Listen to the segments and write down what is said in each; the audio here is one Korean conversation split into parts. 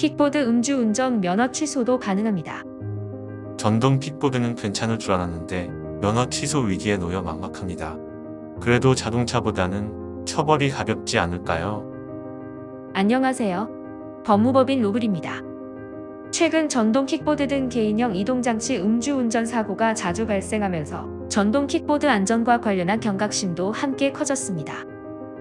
킥보드 음주운전 면허 취소도 가능합니다. 전동 킥보드는 괜찮을 줄 알았는데 면허 취소 위기에 놓여 막막합니다. 그래도 자동차보다는 처벌이 가볍지 않을까요? 안녕하세요. 법무법인 로블입니다. 최근 전동 킥보드 등 개인형 이동장치 음주운전 사고가 자주 발생하면서 전동 킥보드 안전과 관련한 경각심도 함께 커졌습니다.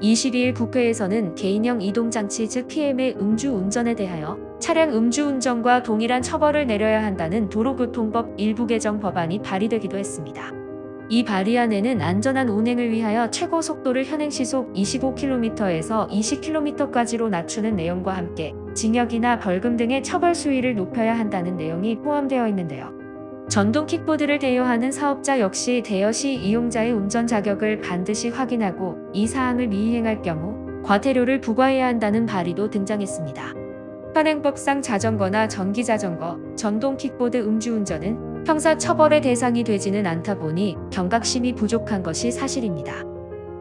22일 국회에서는 개인형 이동장치 즉 PM의 음주운전에 대하여 차량 음주운전과 동일한 처벌을 내려야 한다는 도로교통법 일부 개정 법안이 발의되기도 했습니다. 이 발의안에는 안전한 운행을 위하여 최고 속도를 현행 시속 25km에서 20km까지로 낮추는 내용과 함께 징역이나 벌금 등의 처벌 수위를 높여야 한다는 내용이 포함되어 있는데요. 전동 킥보드를 대여하는 사업자 역시 대여 시 이용자의 운전 자격을 반드시 확인하고 이 사항을 미이행할 경우 과태료를 부과해야 한다는 발의도 등장했습니다. 현행법상 자전거나 전기 자전거, 전동 킥보드 음주운전은 형사 처벌의 대상이 되지는 않다 보니 경각심이 부족한 것이 사실입니다.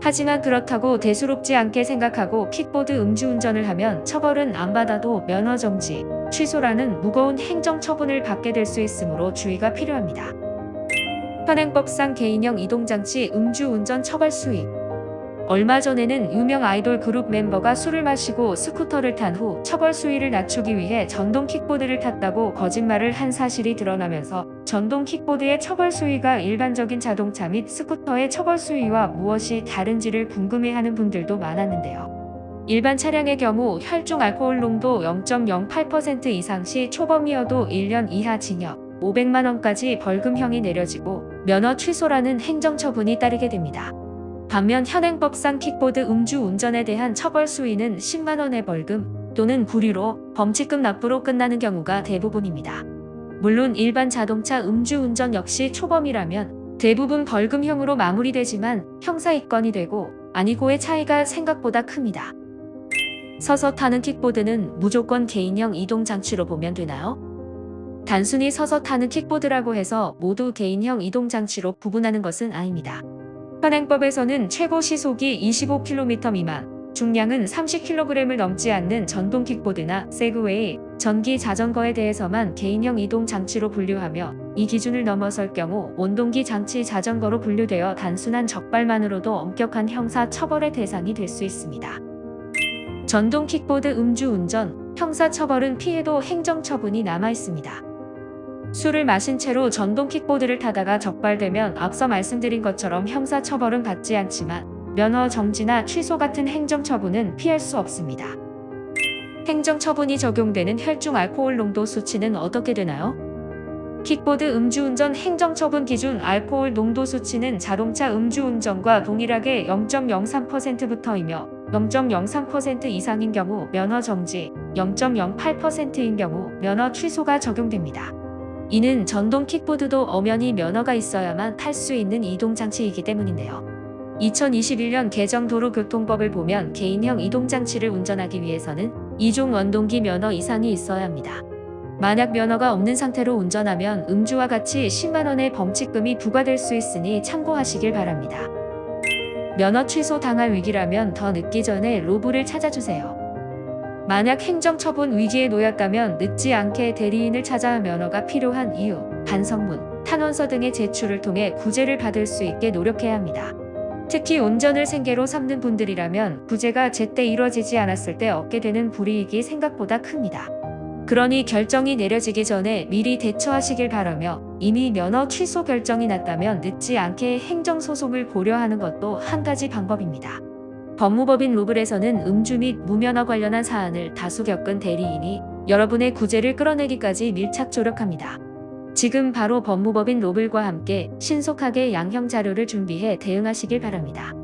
하지만 그렇다고 대수롭지 않게 생각하고 킥보드 음주운전을 하면 처벌은 안 받아도 면허 정지, 취소라는 무거운 행정 처분을 받게 될 수 있으므로 주의가 필요합니다. 현행법상 개인형 이동장치 음주운전 처벌 수위 얼마 전에는 유명 아이돌 그룹 멤버가 술을 마시고 스쿠터를 탄 후 처벌 수위를 낮추기 위해 전동 킥보드를 탔다고 거짓말을 한 사실이 드러나면서 전동 킥보드의 처벌 수위가 일반적인 자동차 및 스쿠터의 처벌 수위와 무엇이 다른지를 궁금해하는 분들도 많았는데요. 일반 차량의 경우 혈중 알코올 농도 0.08% 이상 시 초범이어도 1년 이하 징역, 500만 원까지 벌금형이 내려지고 면허 취소라는 행정처분이 따르게 됩니다. 반면 현행법상 킥보드 음주 운전에 대한 처벌 수위는 10만 원의 벌금 또는 구류로 범칙금 납부로 끝나는 경우가 대부분입니다. 물론 일반 자동차 음주 운전 역시 초범이라면 대부분 벌금형으로 마무리되지만 형사 입건이 되고 아니고의 차이가 생각보다 큽니다. 서서 타는 킥보드는 무조건 개인형 이동 장치로 보면 되나요? 단순히 서서 타는 킥보드라고 해서 모두 개인형 이동 장치로 구분하는 것은 아닙니다. 현행법에서는 최고 시속이 25km 미만, 중량은 30kg을 넘지 않는 전동 킥보드나 세그웨이, 전기 자전거에 대해서만 개인형 이동 장치로 분류하며 이 기준을 넘어설 경우 원동기 장치 자전거로 분류되어 단순한 적발만으로도 엄격한 형사 처벌의 대상이 될 수 있습니다. 전동 킥보드 음주 운전, 형사 처벌은 피해도 행정 처분이 남아 있습니다. 술을 마신 채로 전동 킥보드를 타다가 적발되면 앞서 말씀드린 것처럼 형사 처벌은 받지 않지만 면허 정지나 취소 같은 행정 처분은 피할 수 없습니다. 행정 처분이 적용되는 혈중 알코올 농도 수치는 어떻게 되나요? 킥보드 음주운전 행정처분 기준 알코올 농도 수치는 자동차 음주운전과 동일하게 0.03%부터이며 0.03% 이상인 경우 면허 정지, 0.08%인 경우 면허 취소가 적용됩니다. 이는 전동 킥보드도 엄연히 면허가 있어야만 탈 수 있는 이동장치이기 때문인데요. 2021년 개정 도로교통법을 보면 개인형 이동장치를 운전하기 위해서는 2종 원동기 면허 이상이 있어야 합니다. 만약 면허가 없는 상태로 운전하면 음주와 같이 10만원의 범칙금이 부과될 수 있으니 참고하시길 바랍니다. 면허 취소 당할 위기라면 더 늦기 전에 로브를 찾아주세요. 만약 행정처분 위기에 놓였다면 늦지 않게 대리인을 찾아 면허가 필요한 이유, 반성문, 탄원서 등의 제출을 통해 구제를 받을 수 있게 노력해야 합니다. 특히 운전을 생계로 삼는 분들이라면 구제가 제때 이뤄지지 않았을 때 얻게 되는 불이익이 생각보다 큽니다. 그러니 결정이 내려지기 전에 미리 대처하시길 바라며 이미 면허 취소 결정이 났다면 늦지 않게 행정소송을 고려하는 것도 한 가지 방법입니다. 법무법인 로블에서는 음주 및 무면허 관련한 사안을 다수 겪은 대리인이 여러분의 구제를 끌어내기까지 밀착 조력합니다. 지금 바로 법무법인 로블과 함께 신속하게 양형 자료를 준비해 대응하시길 바랍니다.